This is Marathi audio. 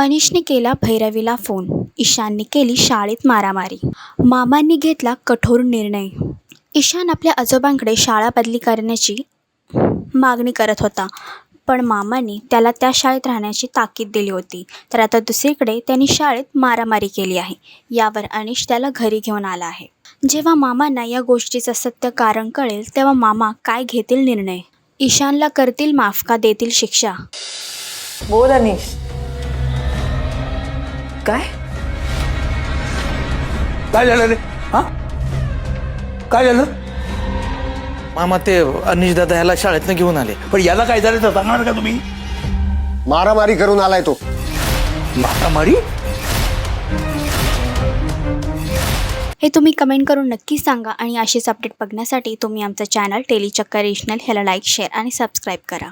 अनिशने केला भैरवीला फोन. ईशानने केली शाळेत मारामारी. मामांनी घेतला कठोर निर्णय. ईशान आपल्या आजोबांकडे शाळा बदली करण्याची मागणी करत होता. पण मामांनी त्याला त्या शाळेत राहण्याची ताकीद दिली होती. तर आता दुसरीकडे त्यांनी शाळेत मारामारी केली आहे. यावर अनिश त्याला घरी घेऊन आला आहे. जेव्हा मामांना या गोष्टीचं सत्य कारण कळेल तेव्हा मामा काय घेतील निर्णय? ईशानला करतील माफ का देतील शिक्षा? बोल अनिश. काय? काय झालं रे? हा? काय झालं? मामा ते अनिश दादा ह्याला शाळेतनं घेऊन आले. पण याला काय झालं तर सांगणार का तुम्ही? मारामारी करून आलाय तो. मारामारी? हे तुम्ही कमेंट करून नक्की सांगा आणि अशीच अपडेट बघण्यासाठी तुम्ही आमचं चॅनल टेलीचक्कर रिजनल ह्याला लाईक शेअर आणि सबस्क्राईब करा.